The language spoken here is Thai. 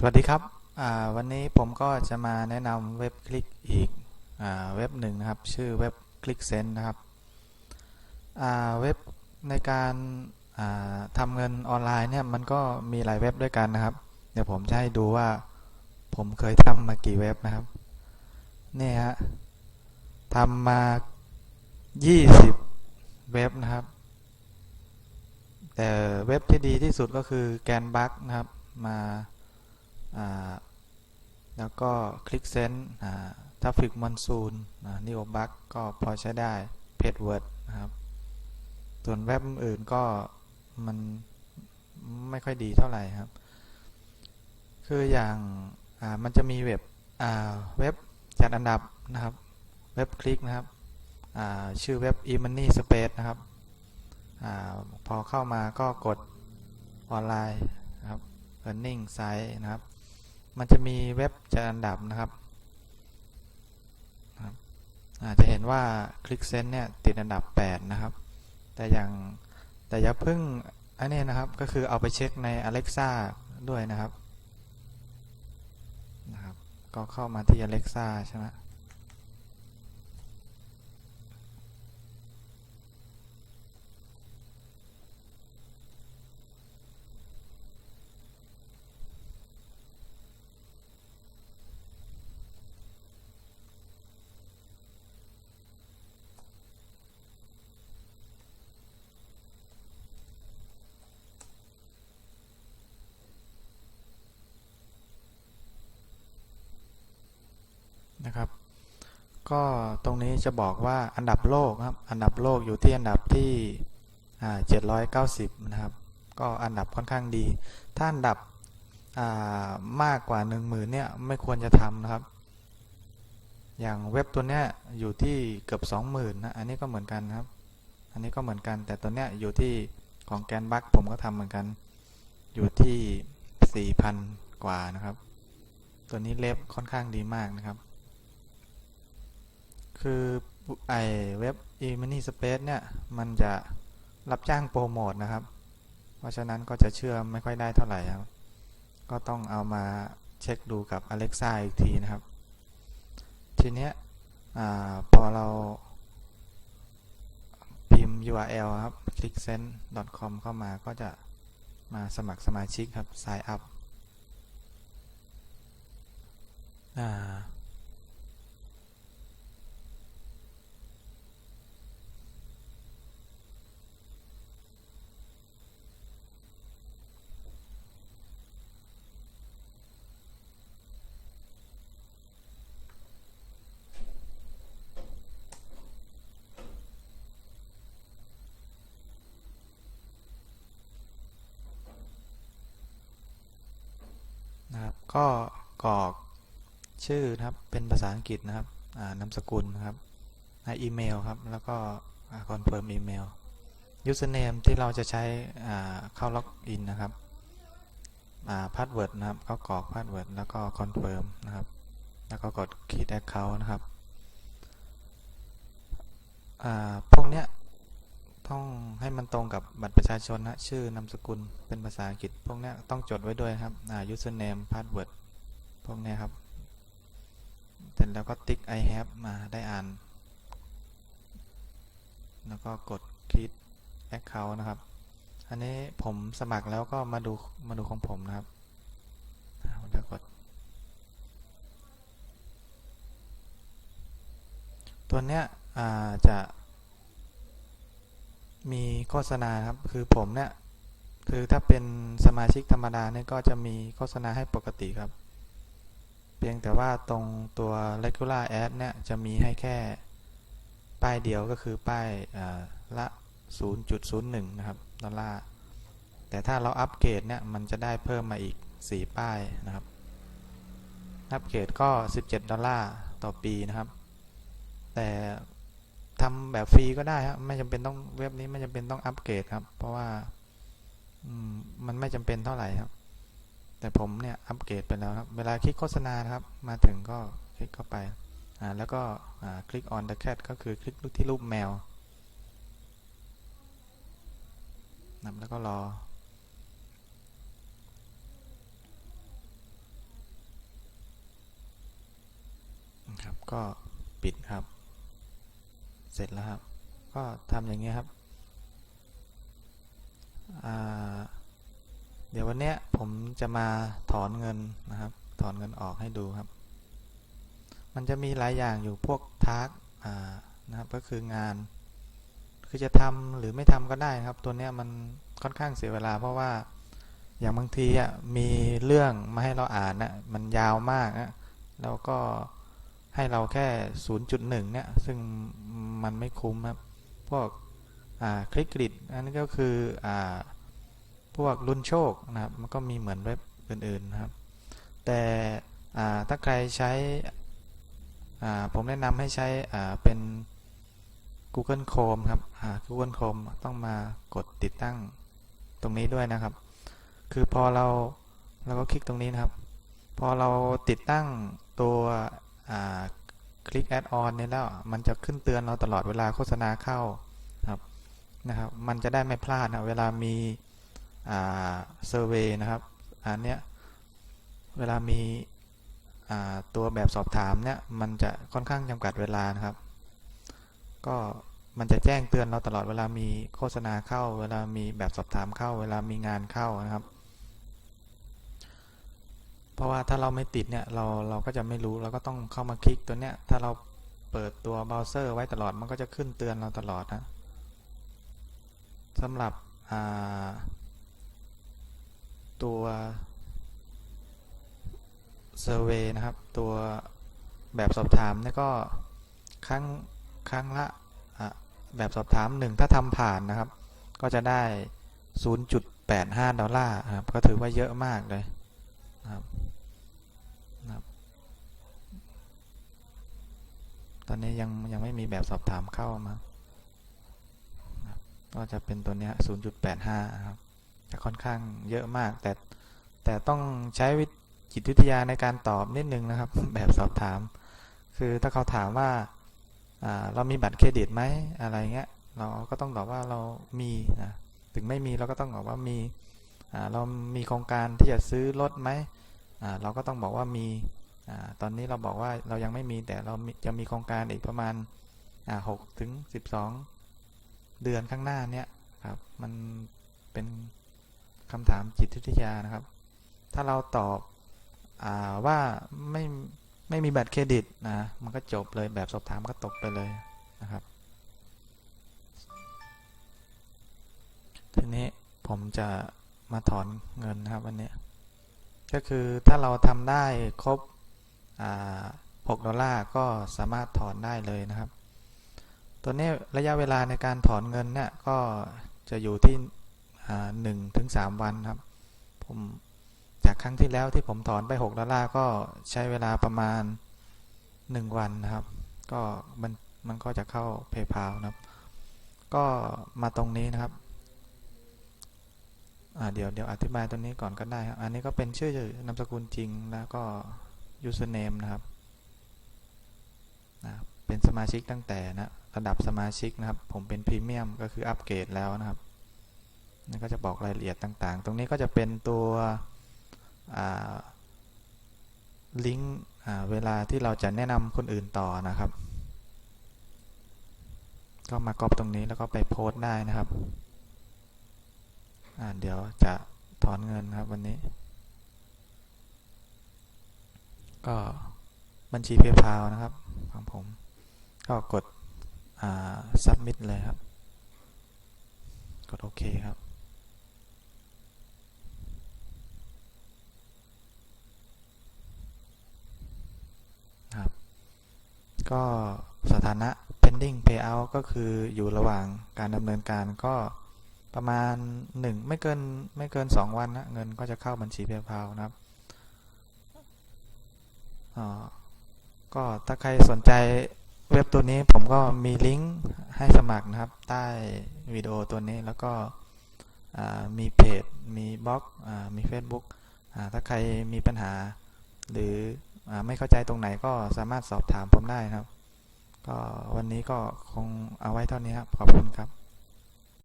สวัสดีครับวันนี้ผมก็จะมาแนะนำเว็บคลิกอีกอเว็บหนึ่งนะครับ ชื่อเว็บคลิกเซนนะครับเว็บในการาทำเงินออนไลน์เนี่ยมันก็มีหลายเว็บด้วยกันนะครับ เดี๋ยวผมจะให้ดูว่าผมเคยทำมากี่เว็บนะครับนี่ฮะทำมา 20 เว็บนะครับ แต่เว็บที่ดีที่สุดก็คือแกนบัคนะครับมา แล้วก็คลิกเซนทัฟฟิกมอนซูนนิโอบักก็พอใช้ได้เพจเวิร์ดนะครับ ส่วนเว็บอื่นก็มันไม่ค่อยดีเท่าไหร่ครับ คืออย่างามันจะมีเว็บเว็บจัดอันดับนะครับ เว็บคลิกนะครับชื่อเว็บ e-money space นะครับอพอเข้ามาก็กดออนไลน์นะครับ earning site นะครับ มันจะมีเว็บจัดอันดับนะครับอาจจะเห็นว่า c l i c k s e n s เนี่ยติดอันดับ 8 นะครับ แต่อย่างแต่อย่าเพิ่งอันนี้นะครับก็คือเอาไปเช็คใน Alexa ด้วยนะครับนะครับ ก็เข้ามาที่ Alexa ใช่ไหม ก็ตรงนี้จะบอกว่าอันดับโลกครับ อันดับโลกอยู่ที่อันดับที่อ่า790นะครับ ก็อันดับค่อนข้างดี ถ้าอันดับามากกว่า10,000เนี่ยไม่ควรจะทำนะครับ อย่างเว็บตัวเนี้ยอยู่ที่เกือบ20,000นะ อันนี้ก็เหมือนกันครับ อันนี้ก็เหมือนกัน แต่ตัวเนี้ยอยู่ที่ของแกนบัคผมก็ทำเหมือนกัน อยู่ที่4,000กว่านะครับ ตัวนี้เล็บค่อนข้างดีมากนะครับ คือไอเว็บ e-money space เนี่ย มันจะรับจ้างโปรโมทนะครับ เพราะฉะนั้นก็จะเชื่อไม่ค่อยได้เท่าไหร่ครับ ก็ต้องเอามาเช็คดูกับ Alexa อีกทีนะครับ ทีเนี้ยอพอเราพิมพ์ URL ครับ clicksense.com เข้ามาก็จะมาสมัครสมาชิกครับ sign up อ่า ก็กรอกชื่อนะครับเป็นภาษาอังกฤษนะครับนามสกุลนะครับอีเมลครับแล้วก็คอนเฟิร์มอีเมล username ที่เราจะใช้เข้าล็อกอินนะครับพาสเวิร์ดนะครับก็กรอกพาสเวิร์ดแล้วก็คอนเฟิร์มนะครับแล้วก็กด create account นะครับอ่าพวกเนี้ย ต้องให้มันตรงกับบัตรประชาชนนะชื่อนามสกุลเป็นภาษาอังกฤษ พวกนี้ต้องจดไว้ด้วยครับอ่า username password พวกนี้ครับเสร็จแล้วก็ติ๊ก I have มาได้อ่าน แล้วก็กด create account นะครับ อันนี้ผมสมัครแล้วก็มาดูมาดูของผมนะครับอ่าผมจะกดตัวเนี้ยอ่าจะ มีโฆษณาครับ คือผมเนี่ย คือถ้าเป็นสมาชิกธรรมดาเนี่ยก็จะมีโฆษณาให้ปกติครับ เพียงแต่ว่าตรงตัว regular ad เนี่ย จะมีให้แค่ป้ายเดียวก็คือป้ายละ 0.01 นะครับ ดอลลาร์ แต่ถ้าเราอัปเกรดเนี่ย มันจะได้เพิ่มมาอีก 4 ป้ายนะครับ อัปเกรดก็ 17 ดอลลาร์ ต่อปีนะครับ แต่ ทำแบบฟรีก็ได้ครับไม่จำเป็นต้องเว็บนี้ไม่จำเป็นต้องอัปเกรดครับ เพราะว่าอืมมันไม่จำเป็นเท่าไหร่ครับ แต่ผมเนี่ยอัปเกรดไปแล้วครับ เวลาคลิกโฆษณาครับ มาถึงก็คลิกเข้าไปอ่าแล้วก็อ่าคลิก on the cat ก็คือคลิกที่รูปแมวนะแล้วก็รอครับก็ปิดครับ เสร็จแล้วครับ ก็ทำอย่างเงี้ยครับ เดี๋ยววันเนี้ยผมจะมาถอนเงินนะครับ ถอนเงินออกให้ดูครับ มันจะมีหลายอย่างอยู่พวกทาร์กนะครับก็คืองาน คือจะทำหรือไม่ทำก็ได้นะครับ ตัวเนี้ยมันค่อนข้างเสียเวลาเพราะว่าอย่างบางทีอะมีเรื่องมาให้เราอ่านนะมันยาวมากนะแล้วก็ให้เราแค่ 0.1 เนี่ย ซึ่ง มันไม่คุ้มครับพวกคลิกกริดอันนี้ก็คืออพวกรุ่นโชคนะครับมันก็มีเหมือนเว็บอื่นๆนะครับ แต่ถ้าใครใช้ผมแนะนำให้ใช้เป็น Google Chrome ครับ Google Chrome ต้องมากดติดตั้งตรงนี้ด้วยนะครับ คือพอเราเราก็คลิกตรงนี้นะครับ พอเราติดตั้งตัว คลิก Add on เนี่ยแล้วมันจะขึ้นเตือนเราตลอดเวลาโฆษณาเข้าครับนะครับมันจะได้ไม่พลาดนะเวลามีอ่าเซอร์เวยนะครับอันเนี้ยเวลามีอ่าตัวแบบสอบถามเนี่ยมันจะค่อนข้างจำกัดเวลานะครับ ก็มันจะแจ้งเตือนเราตลอดเวลามีโฆษณาเข้า เวลามีแบบสอบถามเข้า เวลามีงานเข้านะครับ เพราะว่าถ้าเราไม่ติดเนี่ยเราเราก็จะไม่รู้เราก็ต้องเข้ามาคลิกตัวเนี้ยถ้าเราเปิดตัวเบราว์เซอร์ไว้ตลอดมันก็จะขึ้นเตือนเราตลอดนะสำหรับตัวเซอร์เวนะครับ ตัวแบบสอบถามเนี่ยก็ครั้งครั้งละแบบสอบถามหนึ่งถ้าทำผ่านนะครับ ก็จะได้ 0.85 ดอลลาร์ครับก็ถือว่าเยอะมากเลยนะครับ ตอนนี้ยังยังไม่มีแบบสอบถามเข้ามา ก็จะเป็นตัวเนี้ย0.85 ครับจะค่อนข้างเยอะมาก แต่แต่ต้องใช้วิจิตวิทยาในการตอบนิดนึงนะครับ แบบสอบถาม คือถ้าเขาถามว่าเรามีบัตรเครดิตไหมอะไรเงี้ย เราก็ต้องตอบว่าเรามีนะถึงไม่มีเราก็ต้องบอกว่ามีเรามีโครงการที่จะซื้อรถไหมเราก็ต้องบอกว่ามี ตอนนี้เราบอกว่าเรายังไม่มีแต่เราจะมีโครงการอีกประมาณหกถึงสิบสองเดือนข้างหน้าเนี้ยครับ มันเป็นคำถามจิตวิทยานะครับ ถ้าเราตอบอว่าไม่ไม่มีบัตรเครดิตนะมันก็จบเลยแบบสอบถามก็ตกไปเลยนะครับทีนี้ผมจะมาถอนเงินนะครับวันนี้ก็คือถ้าเราทำได้ครบ 6ดอลลาร์ก็สามารถถอนได้เลยนะครับ ตัวนี้ระยะเวลาในการถอนเงินเนี่ยก็จะอยู่ที่หนึ่งถึงสามวันครับ ผมจากครั้งที่แล้วที่ผมถอนไป 6 ดอลลาร์ก็ใช้เวลาประมาณ 1 วันนะครับ ก็มันมันก็จะเข้า PayPal นะครับ ก็มาตรงนี้นะครับเดี๋ยวเดี๋ยวอธิบายตัวนี้ก่อนก็ได้ครับ อันนี้ก็เป็นชื่อนามสกุลจริงแล้วก็ username นะครับนะเป็นสมาชิกตั้งแต่นะระดับสมาชิกนะครับ ผมเป็นพรีเมียมก็คืออัปเกรดแล้วนะครับนี่ก็จะบอกรายละเอียดต่างๆ ตรงนี้ก็จะเป็นตัวลิงก์เวลาที่เราจะแนะนำคนอื่นต่อนะครับ ก็มากรอบตรงนี้แล้วก็ไปโพสต์ได้นะครับ เดี๋ยวจะถอนเงินครับวันนี้ ก็บัญชี PayPal นะครับของผม ก็กด submit เลยครับ กดโอเคครับครับ ก็สถานะ pending payout ก็คืออยู่ระหว่างการดำเนินการก็ประมาณ 1 ไม่เกินไม่เกิน 2 วันนะเงินก็จะเข้าบัญชี PayPal นะครับ ก็ถ้าใครสนใจเว็บตัวนี้ผมก็มีลิงก์ให้สมัครนะครับ ใต้วิดีโอตัวนี้แล้วก็มีเพจ มีบล็อกมี Facebook ถ้าใครมีปัญหา หรือไม่เข้าใจตรงไหนก็สามารถสอบถามผมได้นะครับ ก็วันนี้ก็คงเอาไว้เท่านี้ครับ ขอบคุณครับ